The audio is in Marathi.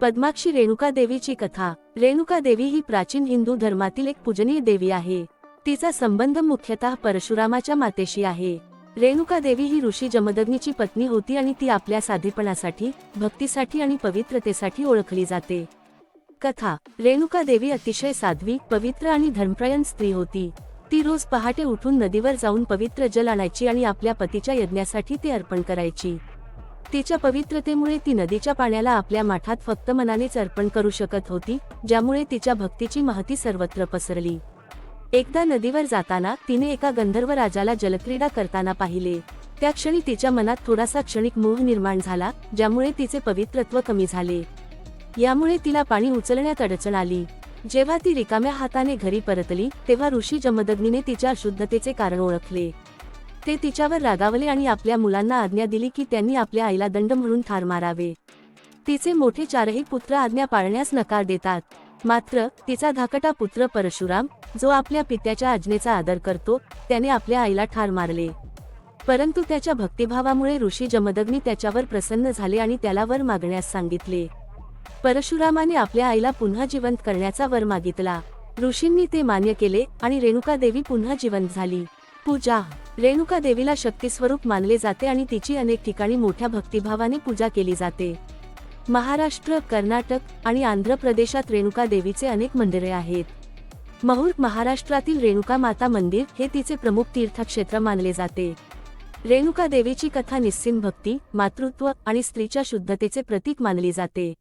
पद्माक्षी रेणुका देवीची कथा. रेणुका देवी ही प्राचीन हिंदू धर्मातील एक पूजनीय देवी आहे. तिचा संबंध मुख्यतः परशुरामाच्या मातेशी आहे. रेणुका देवी ही ऋषी जमदग्नीची पत्नी होती आणि ती आपल्या साधेपणासाठी भक्तीसाठी आणि पवित्रतेसाठी ओळखली जाते. कथा. रेणुका देवी अतिशय साध्वी पवित्र आणि धर्मप्रयण स्त्री होती. ती रोज पहाटे उठून नदीवर जाऊन पवित्र जल आणायची आणि आपल्या पतीच्या यज्ञासाठी ते अर्पण करायची. तिच्या पवित्रतेमुळे ती नदीच्या पाण्याला आपल्या माठात फक्त मनानेच अर्पण करू शकत होती ज्यामुळे तिच्या भक्तीची महती सर्वत्र पसरली. एकदा नदीवर जाताना तिने एका गंधर्व राजाला जलक्रीडा करताना पाहिले. त्या क्षणी तिच्या मनात थोडासा क्षणिक मोह निर्माण झाला ज्यामुळे तिचे पवित्रत्व कमी झाले. यामुळे तिला पाणी उचलण्यात अडचण आली. जेव्हा ती रिकाम्या हाताने घरी परतली तेव्हा ऋषी जमदग्नीने तिच्या अशुद्धतेचे कारण ओळखले. ते तिच्यावर रागावले आणि आपल्या मुलांना आज्ञा दिली की त्यांनी आपल्या आईला दंड म्हणून ठार मारावे. तिचे मोठे चारही पुत्र आज्ञा पाळण्यास नकार देतात. मात्र तिचा धाकटा पुत्र परशुराम जो आपल्या पित्याच्या आज्ञेचा आदर करतो त्याने आपल्या आईला ठार मारले. परंतु त्याच्या भक्तिभावामुळे ऋषी जमदग्नी त्याच्यावर प्रसन्न झाले आणि त्याला वर मागण्यास सांगितले. परशुरामाने आपल्या आईला पुन्हा जिवंत करण्याचा वर मागितला. ऋषींनी ते मान्य केले आणि रेणुका देवी पुन्हा जिवंत झाली. पूजा. रेणुका देवीला शक्तिस्वरूप मानले जाते आणि तिची अनेक ठिकाणी मोठ्या भक्तिभावाने पूजा केली जाते. महाराष्ट्र कर्नाटक आणि आंध्र प्रदेशात रेणुका देवीचे अनेक मंदिरे आहेत. महूर महाराष्ट्रातील रेणुका माता मंदिर हे तिचे प्रमुख तीर्थक्षेत्र मानले जाते. रेणुका देवीची कथा निस्सिम भक्ती मातृत्व आणि स्त्रीच्या शुद्धतेचे प्रतीक मानली जाते.